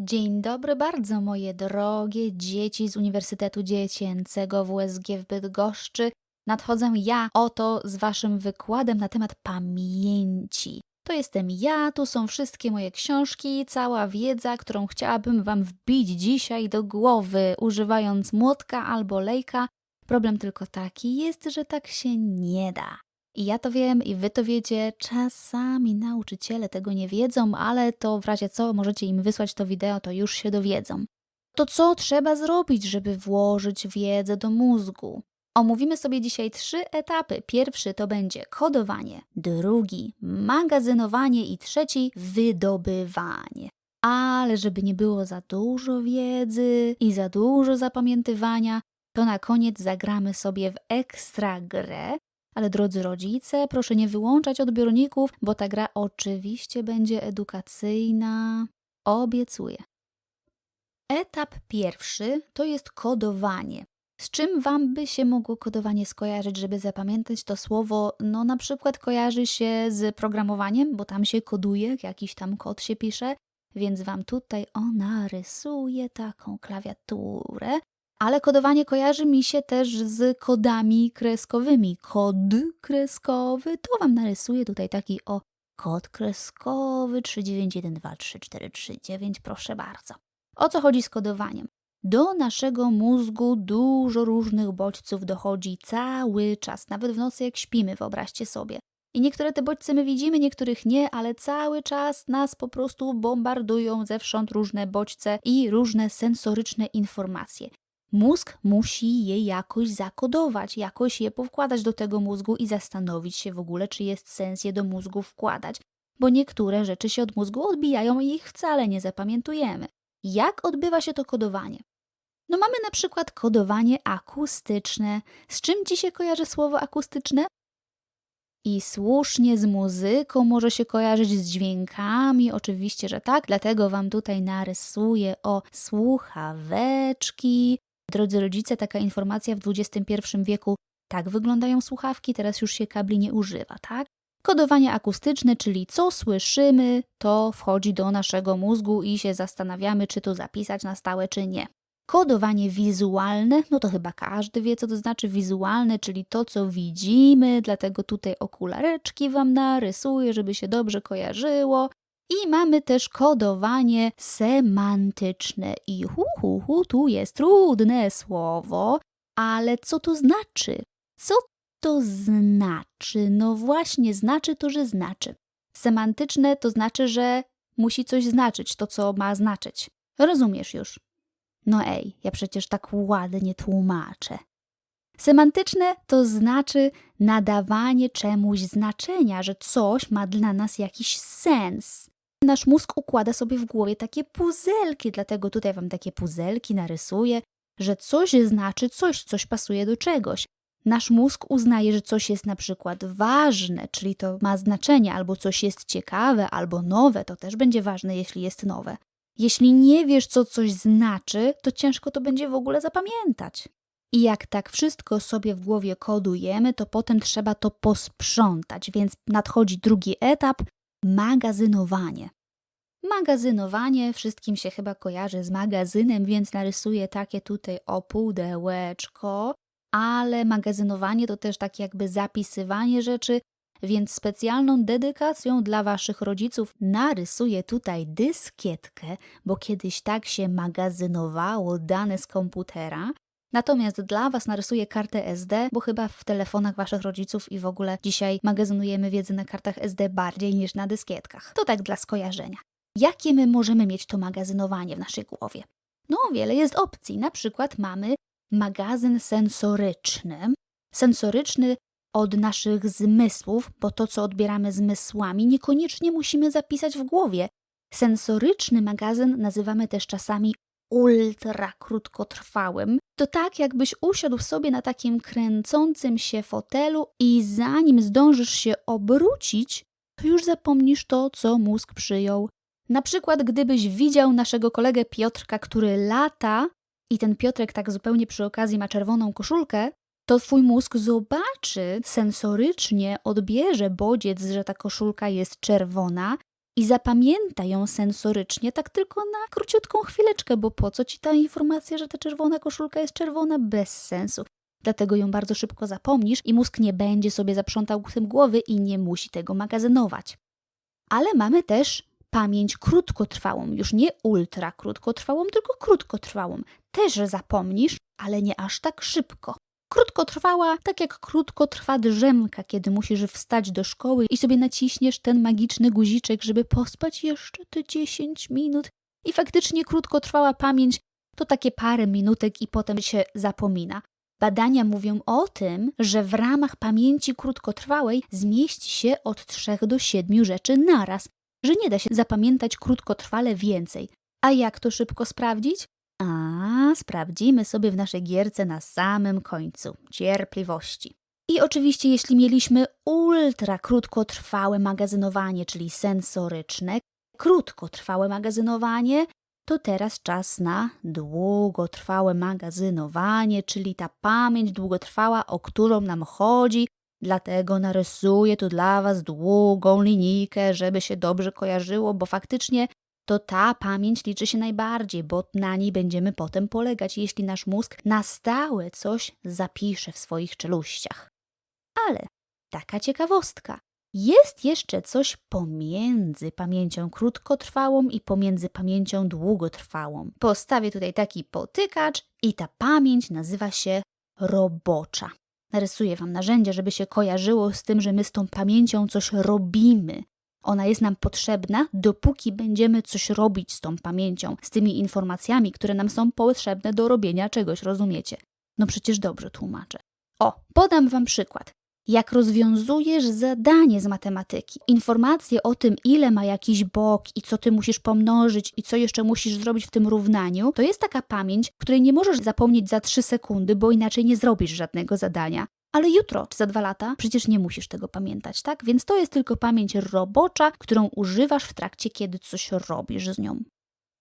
Dzień dobry bardzo, moje drogie dzieci z Uniwersytetu Dziecięcego WSG w Bydgoszczy. Nadchodzę ja oto z waszym wykładem na temat pamięci. To jestem ja, tu są wszystkie moje książki, cała wiedza, którą chciałabym wam wbić dzisiaj do głowy, używając młotka albo lejka. Problem tylko taki jest, że tak się nie da. I ja to wiem, i wy to wiecie. Czasami nauczyciele tego nie wiedzą, ale to w razie co możecie im wysłać to wideo, to już się dowiedzą. To co trzeba zrobić, żeby włożyć wiedzę do mózgu? Omówimy sobie dzisiaj trzy etapy. Pierwszy to będzie kodowanie, drugi magazynowanie i trzeci wydobywanie. Ale żeby nie było za dużo wiedzy i za dużo zapamiętywania, to na koniec zagramy sobie w ekstra grę, ale drodzy rodzice, proszę nie wyłączać odbiorników, bo ta gra oczywiście będzie edukacyjna. Obiecuję. Etap pierwszy to jest kodowanie. Z czym wam by się mogło kodowanie skojarzyć, żeby zapamiętać to słowo? No na przykład kojarzy się z programowaniem, bo tam się koduje, jakiś tam kod się pisze, więc wam tutaj o narysuję taką klawiaturę. Ale kodowanie kojarzy mi się też z kodami kreskowymi. Kod kreskowy, to wam narysuję tutaj taki o kod kreskowy 391234339, proszę bardzo. O co chodzi z kodowaniem? Do naszego mózgu dużo różnych bodźców dochodzi cały czas, nawet w nocy jak śpimy, wyobraźcie sobie. I niektóre te bodźce my widzimy, niektórych nie, ale cały czas nas po prostu bombardują zewsząd różne bodźce i różne sensoryczne informacje. Mózg musi je jakoś zakodować, jakoś je powkładać do tego mózgu i zastanowić się w ogóle, czy jest sens je do mózgu wkładać, bo niektóre rzeczy się od mózgu odbijają i ich wcale nie zapamiętujemy. Jak odbywa się to kodowanie? No mamy na przykład kodowanie akustyczne. Z czym ci się kojarzy słowo akustyczne? I słusznie z muzyką może się kojarzyć z dźwiękami, oczywiście, że tak, dlatego wam tutaj narysuję o słuchaweczki. Drodzy rodzice, taka informacja w XXI wieku, tak wyglądają słuchawki, teraz już się kabli nie używa, tak? Kodowanie akustyczne, czyli co słyszymy, to wchodzi do naszego mózgu i się zastanawiamy, czy to zapisać na stałe, czy nie. Kodowanie wizualne, no to chyba każdy wie, co to znaczy wizualne, czyli to, co widzimy, dlatego tutaj okulareczki wam narysuję, żeby się dobrze kojarzyło. I mamy też kodowanie semantyczne. I hu, hu, hu, tu jest trudne słowo, ale co to znaczy? Co to znaczy? No właśnie, znaczy to, że znaczy. Semantyczne to znaczy, że musi coś znaczyć, to co ma znaczyć. Rozumiesz już. No ej, ja przecież tak ładnie tłumaczę. Semantyczne to znaczy nadawanie czemuś znaczenia, że coś ma dla nas jakiś sens. Nasz mózg układa sobie w głowie takie puzelki, dlatego tutaj wam takie puzelki narysuję, że coś znaczy coś, coś pasuje do czegoś. Nasz mózg uznaje, że coś jest na przykład ważne, czyli to ma znaczenie, albo coś jest ciekawe, albo nowe, to też będzie ważne, jeśli jest nowe. Jeśli nie wiesz, co coś znaczy, to ciężko to będzie w ogóle zapamiętać. I jak tak wszystko sobie w głowie kodujemy, to potem trzeba to posprzątać, więc nadchodzi drugi etap magazynowanie. Magazynowanie wszystkim się chyba kojarzy z magazynem, więc narysuję takie tutaj o ale magazynowanie to też tak jakby zapisywanie rzeczy, więc specjalną dedykacją dla Waszych rodziców narysuję tutaj dyskietkę, bo kiedyś tak się magazynowało dane z komputera. Natomiast dla Was narysuję kartę SD, bo chyba w telefonach Waszych rodziców i w ogóle dzisiaj magazynujemy wiedzę na kartach SD bardziej niż na dyskietkach. To tak dla skojarzenia. Jakie my możemy mieć to magazynowanie w naszej głowie? No, wiele jest opcji. Na przykład mamy magazyn sensoryczny. Sensoryczny od naszych zmysłów, bo to, co odbieramy zmysłami, niekoniecznie musimy zapisać w głowie. Sensoryczny magazyn nazywamy też czasami ultra krótkotrwałym. To tak, jakbyś usiadł sobie na takim kręcącym się fotelu i zanim zdążysz się obrócić, to już zapomnisz to, co mózg przyjął. Na przykład, gdybyś widział naszego kolegę Piotrka, który lata i ten Piotrek tak zupełnie przy okazji ma czerwoną koszulkę, to twój mózg zobaczy sensorycznie, odbierze bodziec, że ta koszulka jest czerwona i zapamiętaj ją sensorycznie, tak tylko na króciutką chwileczkę, bo po co ci ta informacja, że ta czerwona koszulka jest czerwona? Bez sensu. Dlatego ją bardzo szybko zapomnisz i mózg nie będzie sobie zaprzątał tym głowy i nie musi tego magazynować. Ale mamy też pamięć krótkotrwałą, już nie ultra krótkotrwałą, tylko krótkotrwałą. Też zapomnisz, ale nie aż tak szybko. Krótkotrwała, tak jak krótko trwa drzemka, kiedy musisz wstać do szkoły i sobie naciśniesz ten magiczny guziczek, żeby pospać jeszcze te 10 minut. I faktycznie krótkotrwała pamięć to takie parę minutek i potem się zapomina. Badania mówią o tym, że w ramach pamięci krótkotrwałej zmieści się od 3 do 7 rzeczy naraz, że nie da się zapamiętać krótkotrwale więcej. A jak to szybko sprawdzić? A, sprawdzimy sobie w naszej gierce na samym końcu. Cierpliwości. I oczywiście, jeśli mieliśmy ultra krótkotrwałe magazynowanie, czyli sensoryczne, krótkotrwałe magazynowanie, to teraz czas na długotrwałe magazynowanie, czyli ta pamięć długotrwała, o którą nam chodzi. Dlatego narysuję tu dla Was długą linijkę, żeby się dobrze kojarzyło, bo faktycznie to ta pamięć liczy się najbardziej, bo na niej będziemy potem polegać, jeśli nasz mózg na stałe coś zapisze w swoich czeluściach. Ale taka ciekawostka. Jest jeszcze coś pomiędzy pamięcią krótkotrwałą i pomiędzy pamięcią długotrwałą. Postawię tutaj taki potykacz i ta pamięć nazywa się robocza. Narysuję Wam narzędzie, żeby się kojarzyło z tym, że my z tą pamięcią coś robimy. Ona jest nam potrzebna, dopóki będziemy coś robić z tą pamięcią, z tymi informacjami, które nam są potrzebne do robienia czegoś, rozumiecie? No przecież dobrze tłumaczę. O, podam Wam przykład. Jak rozwiązujesz zadanie z matematyki, informacje o tym, ile ma jakiś bok i co ty musisz pomnożyć i co jeszcze musisz zrobić w tym równaniu, to jest taka pamięć, której nie możesz zapomnieć za 3 sekundy, bo inaczej nie zrobisz żadnego zadania. Ale jutro czy za dwa lata przecież nie musisz tego pamiętać, tak? Więc to jest tylko pamięć robocza, którą używasz w trakcie, kiedy coś robisz z nią.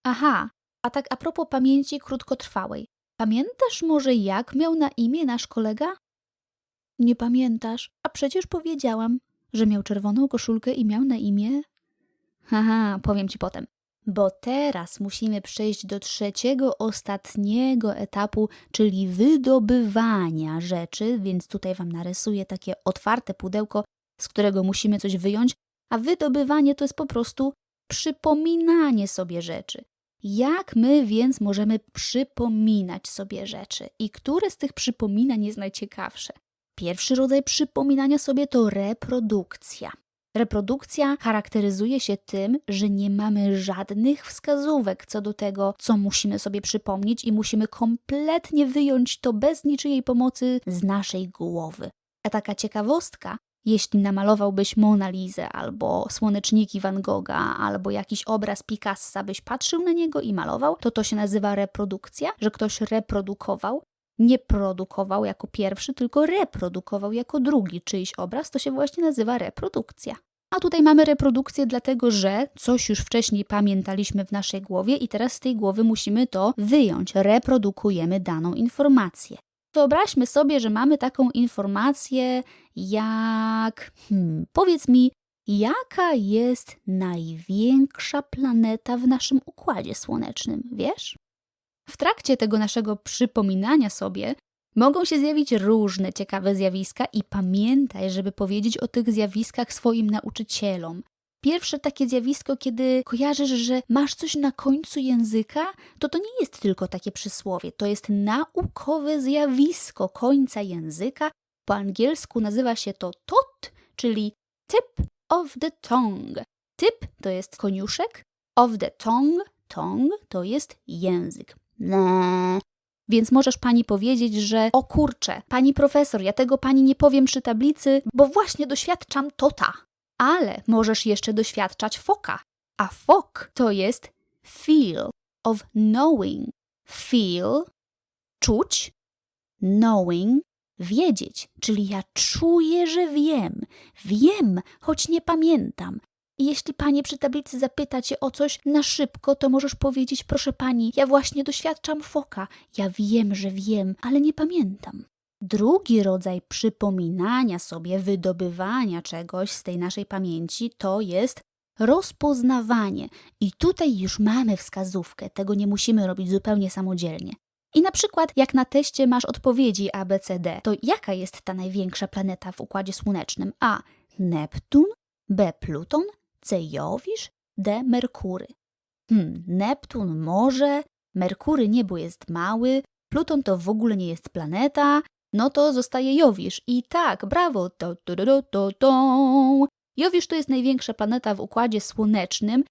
Aha, a tak a propos pamięci krótkotrwałej. Pamiętasz może, jak miał na imię nasz kolega? Nie pamiętasz, a przecież powiedziałam, że miał czerwoną koszulkę i miał na imię. Haha, powiem ci potem. Bo teraz musimy przejść do trzeciego, ostatniego etapu, czyli wydobywania rzeczy, więc tutaj wam narysuję takie otwarte pudełko, z którego musimy coś wyjąć, a wydobywanie to jest po prostu przypominanie sobie rzeczy. Jak my więc możemy przypominać sobie rzeczy i które z tych przypominań jest najciekawsze? Pierwszy rodzaj przypominania sobie to reprodukcja. Reprodukcja charakteryzuje się tym, że nie mamy żadnych wskazówek co do tego, co musimy sobie przypomnieć i musimy kompletnie wyjąć to bez niczyjej pomocy z naszej głowy. A taka ciekawostka, jeśli namalowałbyś Monalizę albo słoneczniki Van Gogha albo jakiś obraz Picassa, byś patrzył na niego i malował, to to się nazywa reprodukcja, że ktoś reprodukował nie produkował jako pierwszy, tylko reprodukował jako drugi czyjś obraz, to się właśnie nazywa reprodukcja. A tutaj mamy reprodukcję dlatego, że coś już wcześniej pamiętaliśmy w naszej głowie i teraz z tej głowy musimy to wyjąć. Reprodukujemy daną informację. Wyobraźmy sobie, że mamy taką informację jak. Hmm, powiedz mi, jaka jest największa planeta w naszym układzie słonecznym, wiesz? W trakcie tego naszego przypominania sobie mogą się zjawić różne ciekawe zjawiska i pamiętaj, żeby powiedzieć o tych zjawiskach swoim nauczycielom. Pierwsze takie zjawisko, kiedy kojarzysz, że masz coś na końcu języka, to to nie jest tylko takie przysłowie, to jest naukowe zjawisko końca języka. Po angielsku nazywa się to tot, czyli tip of the tongue. Tip to jest koniuszek, of the tongue, tongue to jest język. Nie. Więc możesz pani powiedzieć, że o kurczę, pani profesor, ja tego pani nie powiem przy tablicy, bo właśnie doświadczam tota. Ale możesz jeszcze doświadczać foka. A fok to jest feel of knowing. Feel, czuć, knowing, wiedzieć. Czyli ja czuję, że wiem. Wiem, choć nie pamiętam. I jeśli panie przy tablicy zapyta cię o coś na szybko, to możesz powiedzieć: Proszę pani, ja właśnie doświadczam foka. Ja wiem, że wiem, ale nie pamiętam. Drugi rodzaj przypominania sobie, wydobywania czegoś z tej naszej pamięci to jest rozpoznawanie. I tutaj już mamy wskazówkę, tego nie musimy robić zupełnie samodzielnie. I na przykład, jak na teście masz odpowiedzi A, B, C, D, to jaka jest ta największa planeta w Układzie Słonecznym? A. Neptun, B. Pluton, C. Jowisz. Merkury. Hmm, Neptun może, Merkury nie, bo jest mały, Pluton to w ogóle nie jest planeta, no to zostaje Jowisz. I tak, brawo, to, to, to, to, to. Jowisz to jest największa planeta w Układzie Słonecznym,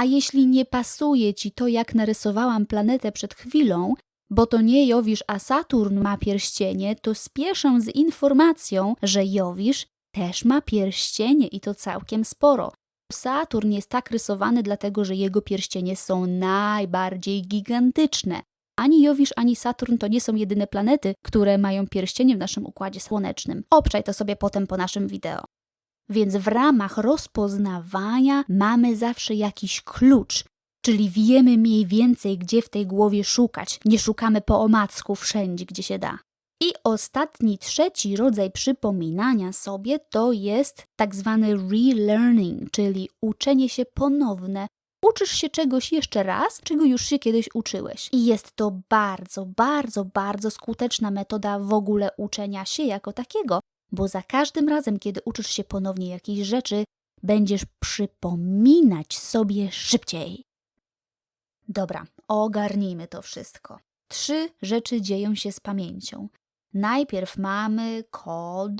a jeśli nie pasuje ci to, jak narysowałam planetę przed chwilą, bo to nie Jowisz, a Saturn ma pierścienie, to spieszę z informacją, że Jowisz też ma pierścienie i to całkiem sporo. Saturn jest tak rysowany dlatego, że jego pierścienie są najbardziej gigantyczne. Ani Jowisz, ani Saturn to nie są jedyne planety, które mają pierścienie w naszym układzie słonecznym. Obczaj to sobie potem po naszym wideo. Więc w ramach rozpoznawania mamy zawsze jakiś klucz, czyli wiemy mniej więcej, gdzie w tej głowie szukać. Nie szukamy po omacku wszędzie, gdzie się da. I ostatni, trzeci rodzaj przypominania sobie to jest tak zwany relearning, czyli uczenie się ponowne. Uczysz się czegoś jeszcze raz, czego już się kiedyś uczyłeś. I jest to bardzo, bardzo, bardzo skuteczna metoda w ogóle uczenia się jako takiego, bo za każdym razem, kiedy uczysz się ponownie jakiejś rzeczy, będziesz przypominać sobie szybciej. Dobra, ogarnijmy to wszystko. Trzy rzeczy dzieją się z pamięcią. Najpierw mamy kod.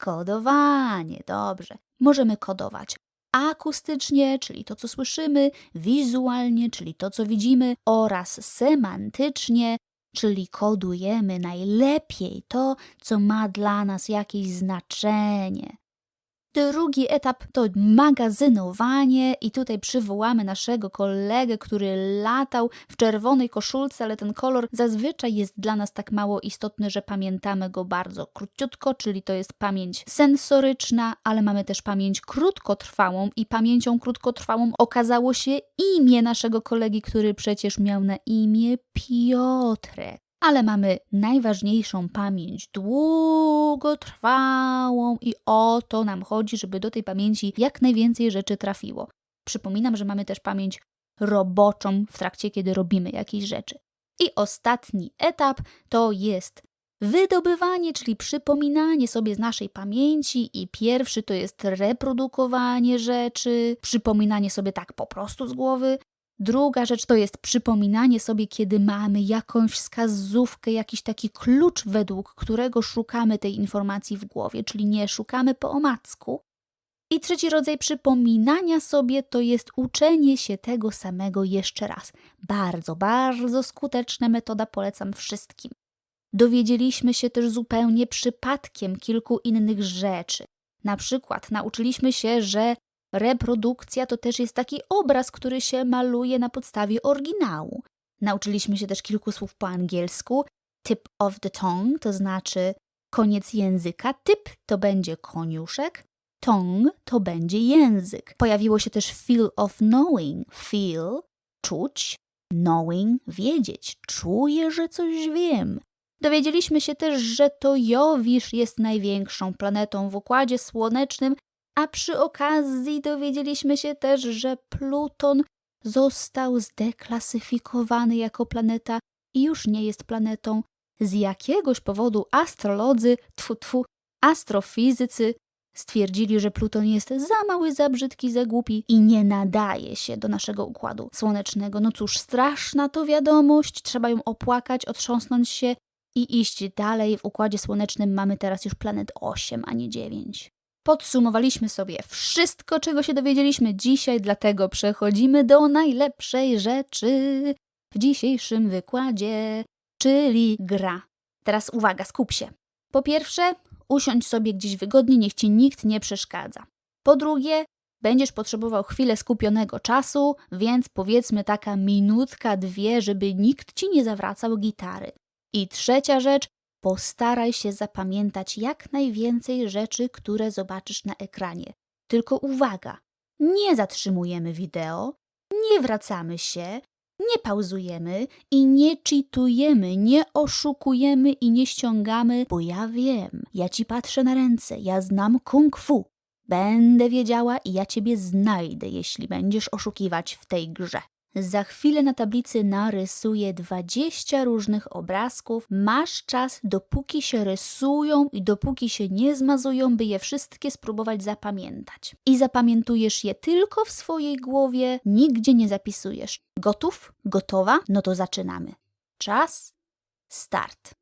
Kodowanie, dobrze. Możemy kodować akustycznie, czyli to, co słyszymy, wizualnie, czyli to, co widzimy, oraz semantycznie, czyli kodujemy najlepiej to, co ma dla nas jakieś znaczenie. Drugi etap to magazynowanie i tutaj przywołamy naszego kolegę, który latał w czerwonej koszulce, ale ten kolor zazwyczaj jest dla nas tak mało istotny, że pamiętamy go bardzo króciutko, czyli to jest pamięć sensoryczna, ale mamy też pamięć krótkotrwałą i pamięcią krótkotrwałą okazało się imię naszego kolegi, który przecież miał na imię Piotrek ale mamy najważniejszą pamięć długotrwałą i o to nam chodzi, żeby do tej pamięci jak najwięcej rzeczy trafiło. Przypominam, że mamy też pamięć roboczą w trakcie, kiedy robimy jakieś rzeczy. I ostatni etap to jest wydobywanie, czyli przypominanie sobie z naszej pamięci, i pierwszy to jest reprodukowanie rzeczy, przypominanie sobie tak po prostu z głowy, Druga rzecz to jest przypominanie sobie, kiedy mamy jakąś wskazówkę, jakiś taki klucz, według którego szukamy tej informacji w głowie, czyli nie szukamy po omacku. I trzeci rodzaj przypominania sobie to jest uczenie się tego samego jeszcze raz. Bardzo, bardzo skuteczna metoda, polecam wszystkim. Dowiedzieliśmy się też zupełnie przypadkiem kilku innych rzeczy. Na przykład nauczyliśmy się, że Reprodukcja to też jest taki obraz, który się maluje na podstawie oryginału. Nauczyliśmy się też kilku słów po angielsku. Tip of the tongue to znaczy koniec języka. Tip to będzie koniuszek. Tongue to będzie język. Pojawiło się też feel of knowing. Feel, czuć, knowing, wiedzieć. Czuję, że coś wiem. Dowiedzieliśmy się też, że to Jowisz jest największą planetą w Układzie Słonecznym a przy okazji dowiedzieliśmy się też, że Pluton został zdeklasyfikowany jako planeta i już nie jest planetą. Z jakiegoś powodu astrolodzy, tfu, tfu, astrofizycy stwierdzili, że Pluton jest za mały, za brzydki, za głupi i nie nadaje się do naszego układu słonecznego. No cóż, straszna to wiadomość, trzeba ją opłakać, otrząsnąć się i iść dalej. W układzie słonecznym mamy teraz już planet 8, a nie 9. Podsumowaliśmy sobie wszystko, czego się dowiedzieliśmy dzisiaj, dlatego przechodzimy do najlepszej rzeczy w dzisiejszym wykładzie, czyli gra. Teraz uwaga, skup się. Po pierwsze, usiądź sobie gdzieś wygodnie, niech ci nikt nie przeszkadza. Po drugie, będziesz potrzebował chwilę skupionego czasu, więc powiedzmy taka minutka, dwie, żeby nikt ci nie zawracał gitary. I trzecia rzecz, Postaraj się zapamiętać jak najwięcej rzeczy, które zobaczysz na ekranie. Tylko uwaga, nie zatrzymujemy wideo, nie wracamy się, nie pauzujemy i nie cheatujemy, nie oszukujemy i nie ściągamy, bo ja wiem, ja ci patrzę na ręce, ja znam kung fu. Będę wiedziała i ja ciebie znajdę, jeśli będziesz oszukiwać w tej grze. Za chwilę na tablicy narysuję 20 różnych obrazków. Masz czas, dopóki się rysują i dopóki się nie zmazują, by je wszystkie spróbować zapamiętać. I zapamiętujesz je tylko w swojej głowie, nigdzie nie zapisujesz. Gotów? Gotowa? No to zaczynamy. Czas. Start.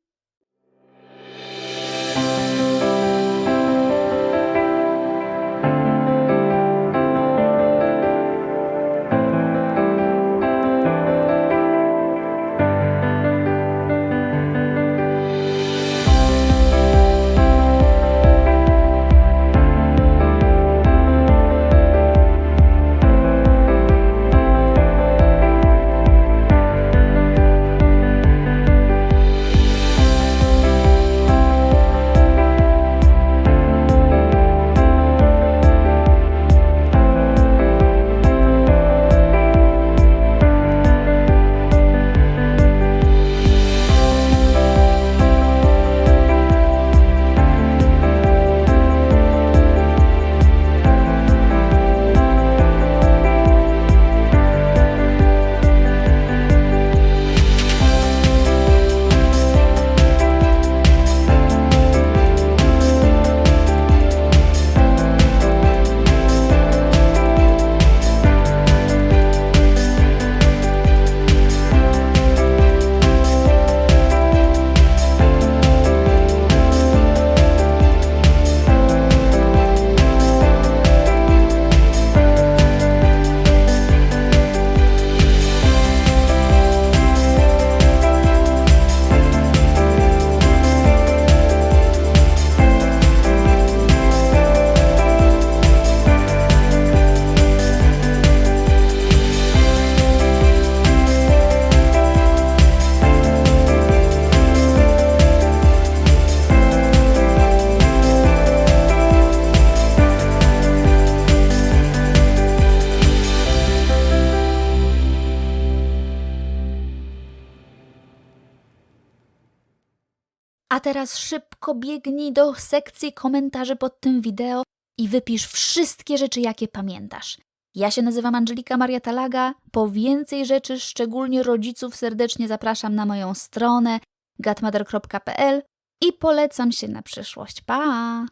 A teraz szybko biegnij do sekcji komentarzy pod tym wideo i wypisz wszystkie rzeczy, jakie pamiętasz. Ja się nazywam Angelika Maria Talaga. Po więcej rzeczy, szczególnie rodziców, serdecznie zapraszam na moją stronę gatmother.pl i polecam się na przyszłość. Pa!